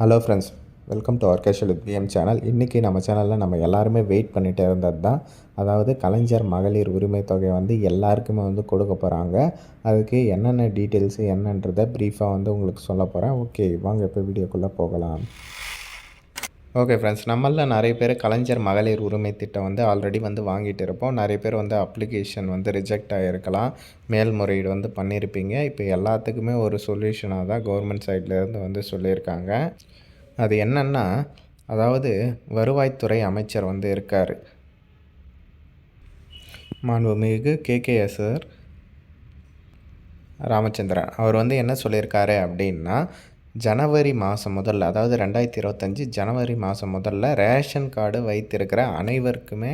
Hello friends welcome to ஆர்கேஷல் PM channel இன்றைக்கி நம்ம சேனலில் நம்ம எல்லாருமே வெயிட் பண்ணிகிட்டே இருந்தது தான். அதாவது கலைஞர் மகளிர் உரிமை தொகை வந்து எல்லாருக்குமே வந்து கொடுக்க போகிறாங்க அதுக்கு என்னென்ன டீட்டெயில்ஸு என்னன்றதை ப்ரீஃபாக வந்து உங்களுக்கு சொல்ல போகிறேன் ஓகே வாங்க இப்போ வீடியோக்குள்ளே போகலாம். ஓகே ஃப்ரெண்ட்ஸ் நம்மளில் நிறைய பேர் கலைஞர் மகளிர் உரிமை திட்டம் வந்து ஆல்ரெடி வந்து வாங்கிட்டு இருப்போம். நிறைய பேர் வந்து அப்ளிகேஷன் வந்து ரிஜெக்ட் ஆகிருக்கலாம் மேல்முறையீடு வந்து பண்ணியிருப்பீங்க இப்போ எல்லாத்துக்குமே ஒரு சொல்யூஷனாக தான் கவர்மெண்ட் சைட்லேருந்து வந்து சொல்லியிருக்காங்க. அது என்னென்னா அதாவது வருவாய்த்துறை அமைச்சர் வந்து இருக்கார். மாண்புமிகு கேகேஎஸ்ஆர் ராமச்சந்திரன். அவர் வந்து என்ன சொல்லியிருக்காரு அப்படின்னா ஜனவரி மாதம் முதல்ல அதாவது ரெண்டாயிரத்தி இருபத்தஞ்சி ஜனவரி மாதம் முதல்ல ரேஷன் கார்டு வைத்திருக்கிற அனைவருக்குமே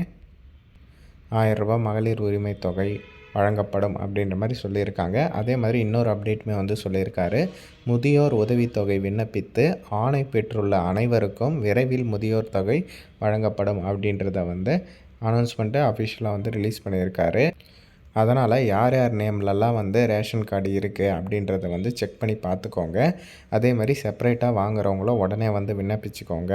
ஆயரரூபா மகளிர் உரிமை தொகை வழங்கப்படும் அப்படின்ற மாதிரி சொல்லியிருக்காங்க. அதே மாதிரி இன்னொரு அப்டேட்டுமே வந்து சொல்லியிருக்காரு. முதியோர் உதவித்தொகை விண்ணப்பித்து ஆணை பெற்றுள்ள அனைவருக்கும் விரைவில் முதியோர் தொகை வழங்கப்படும் அப்படின்றத வந்து அனௌன்ஸ்மெண்ட்டு அஃபிஷியலாக வந்து ரிலீஸ் பண்ணியிருக்காரு. அதனால் யார் யார் நேம்லலாம் வந்து ரேஷன் கார்டு இருக்குது அப்படின்றத வந்து செக் பண்ணி பார்த்துக்கோங்க. அதே மாதிரி செப்பரேட்டாக வாங்குறவங்களும் உடனே வந்து விண்ணப்பிச்சுக்கோங்க.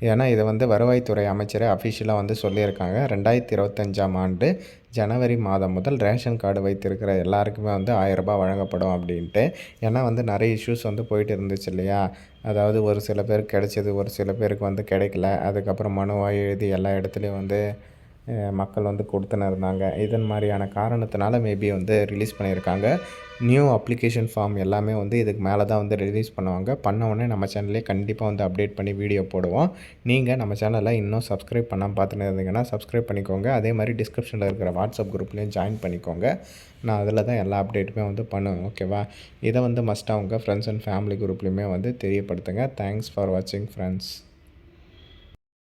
ஏன்னா இதை வந்து வருவாய்த்துறை அமைச்சரே அஃபிஷியலாக வந்து சொல்லியிருக்காங்க. ரெண்டாயிரத்தி இருபத்தஞ்சாம் ஆண்டு ஜனவரி மாதம் முதல் ரேஷன் கார்டு வைத்திருக்கிற எல்லாருக்குமே வந்து ஆயரரூபா வழங்கப்படும் அப்படின்ட்டு. ஏன்னா வந்து நிறைய இஷ்யூஸ் வந்து போயிட்டு இருந்துச்சு இல்லையா? அதாவது ஒரு சில பேருக்கு கிடைச்சது ஒரு சில பேருக்கு வந்து கிடைக்கல. அதுக்கப்புறம் மனுவாக எழுதி எல்லா இடத்துலையும் வந்து மக்கள் வந்து கொடுத்துன்னு இருந்தாங்க. இதன் மாதிரியான காரணத்தினால மேபி வந்து ரிலீஸ் பண்ணியிருக்காங்க. நியூ அப்ளிகேஷன் ஃபார்ம் எல்லாமே வந்து இதுக்கு மேலே தான் வந்து ரிலீஸ் பண்ணுவாங்க. பண்ண உடனே நம்ம சேனல்லே கண்டிப்பாக வந்து அப்டேட் பண்ணி வீடியோ போடுவோம். நீங்கள் நம்ம சேனலில் இன்னும் சப்ஸ்கிரைப் பண்ணால் பார்த்துன்னு இருந்தீங்கன்னா சப்ஸ்கிரைப் பண்ணிக்கோங்க. அதே மாதிரி டிஸ்கிரிப்ஷனில் இருக்கிற வாட்ஸ்அப் குரூப்லேயும் ஜாயின் பண்ணிக்கோங்க. நான் அதில் தான் எல்லா அப்டேட்டுமே வந்து பண்ணுவேன். ஓகேவா இதை வந்து மஸ்ட்டாக உங்கள் ஃப்ரெண்ட்ஸ் அண்ட் ஃபேமிலி குரூப்லேயுமே வந்து தெரியப்படுத்துங்க. தேங்க்ஸ் ஃபார் வாட்சிங் ஃப்ரெண்ட்ஸ்